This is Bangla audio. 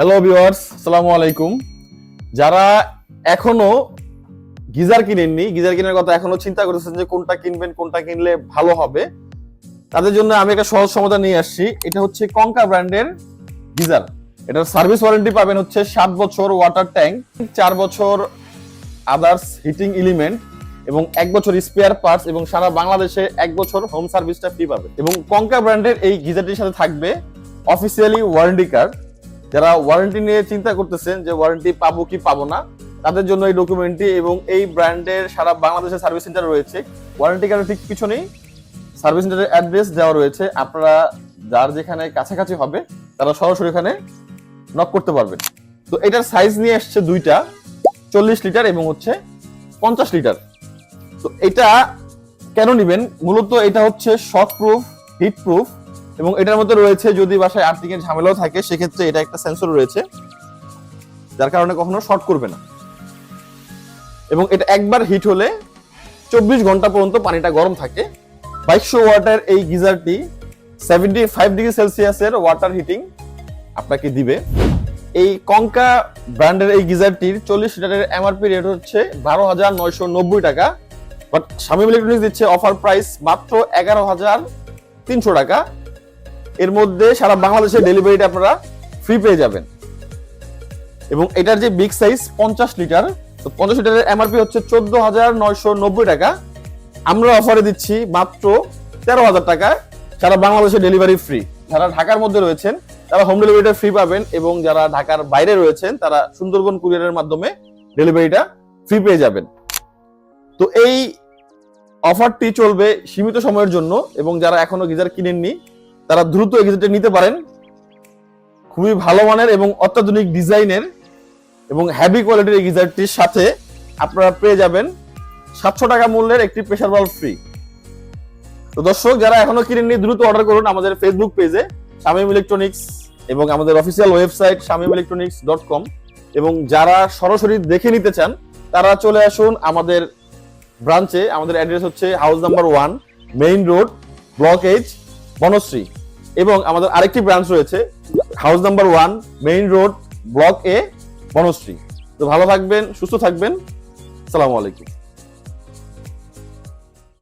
হ্যালো ভিউয়ার্স আসসালামু আলাইকুম যারা এখনও গিজার কিনেননি, গিজার কেনার কথা এখনও চিন্তা করতেছেন যে কোনটা কিনবেন, কোনটা কিনলে ভালো হবে, তাদের জন্য আমি একটা সহজ সমাধান নিয়ে আসছি। এটা হচ্ছে কঙ্কা ব্র্যান্ডের গিজার। এটার সার্ভিস ওয়ারেন্টি পাবেন হচ্ছে সাত বছর ওয়াটার ট্যাঙ্ক, চার বছর আদার্স হিটিং এলিমেন্ট এবং এক বছর স্পেয়ার পার্টস এবং সারা বাংলাদেশে এক বছর হোম সার্ভিসটা ফ্রি পাবে এবং কঙ্কা ব্র্যান্ডের এই গিজারটির সাথে থাকবে অফিসিয়ালি ওয়ারেন্টি কার্ড। যারা ওয়ারেন্টি নিয়ে চিন্তা করতেছেন যে ওয়ারেন্টি পাবো কি পাবো না, তাদের জন্য এই ডকুমেন্টটি এবং এই ব্র্যান্ডের সারা বাংলাদেশে সার্ভিস সেন্টার রয়েছে। ওয়ারেন্টি কার্ডের ঠিক পিছনেই সার্ভিস সেন্টারের অ্যাড্রেস দেওয়া রয়েছে। আপনারা যার যেখানে কাছাকাছি হবে, তারা সরাসরি এখানে নক করতে পারবেন। তো এটার সাইজ নিয়ে আসছে দুইটা, চল্লিশ লিটার এবং হচ্ছে পঞ্চাশ লিটার তো এটা কেন নিবেন? মূলত এটা হচ্ছে শক প্রুফ হিট প্রুফ এবং এটার মধ্যে রয়েছে যদি বাসায় আর্থিং এর ঝামেলাও থাকে, সেক্ষেত্রে এটা একটা সেন্সর রয়েছে, যার কারণে কখনো শর্ট করবে না। এবং এটা একবার হিট হলে চব্বিশ ঘণ্টা পর্যন্ত পানিটা গরম থাকে। বাইশশো ওয়াটার এই গিজারটি সেভেন্টি ফাইভ ডিগ্রি সেলসিয়াসের ওয়াটার হিটিং আপনাকে দিবে। এই কঙ্কা ব্র্যান্ডের এই গিজারটির চল্লিশ লিটারের এমআরপি রেট হচ্ছে বারো হাজার নয়শো নব্বই টাকা। বাট স্বামী ইলেকট্রনিক্স দিচ্ছে অফার প্রাইস মাত্র এগারো হাজার তিনশো টাকা। এর মধ্যে সারা বাংলাদেশে ডেলিভারিটা আপনারা ফ্রি পেয়ে যাবেন। এবং এটার যে বিগ সাইজ পঞ্চাশ লিটার তো পঞ্চাশ লিটারের এমআরপি হচ্ছে চোদ্দ হাজার নয়শো নব্বই টাকা। আমরা অফারে দিচ্ছি মাত্র তেরো হাজার টাকায় সারা বাংলাদেশে ডেলিভারি ফ্রি যারা ঢাকার মধ্যে রয়েছেন, তারা হোম ডেলিভারিটা ফ্রি পাবেন এবং যারা ঢাকার বাইরে রয়েছেন, তারা সুন্দরবন কুরিয়ারের মাধ্যমে ডেলিভারিটা ফ্রি পেয়ে যাবেন। তো এই অফারটি চলবে সীমিত সময়ের জন্য এবং যারা এখনও গিজার কিনেননি তারা দ্রুত গিজারটা নিতে পারেন। খুবই ভালো মানের এবং অত্যাধুনিক ডিজাইনের এবং হ্যাভি কোয়ালিটির এই গিজারটির সাথে আপনারা পেয়ে যাবেন সাতশো টাকা মূল্যের একটি প্রেসার বাল্ব ফ্রি তো দর্শক, যারা এখনও কিনেননি, দ্রুত অর্ডার করুন আমাদের ফেসবুক পেজে শামীম ইলেকট্রনিক্স এবং আমাদের official website Shamim electronics dot com এবং যারা সরাসরি দেখে নিতে চান, তারা চলে আসুন আমাদের ব্রাঞ্চে আমাদের অ্যাড্রেস হচ্ছে house number one main road block H Banasree. এবং আমাদের আরেকটি ব্রাঞ্চ রয়েছে house number one main road block A Banasree. তো ভালো থাকবেন, সুস্থ থাকবেন। সালামু আলাইকুম।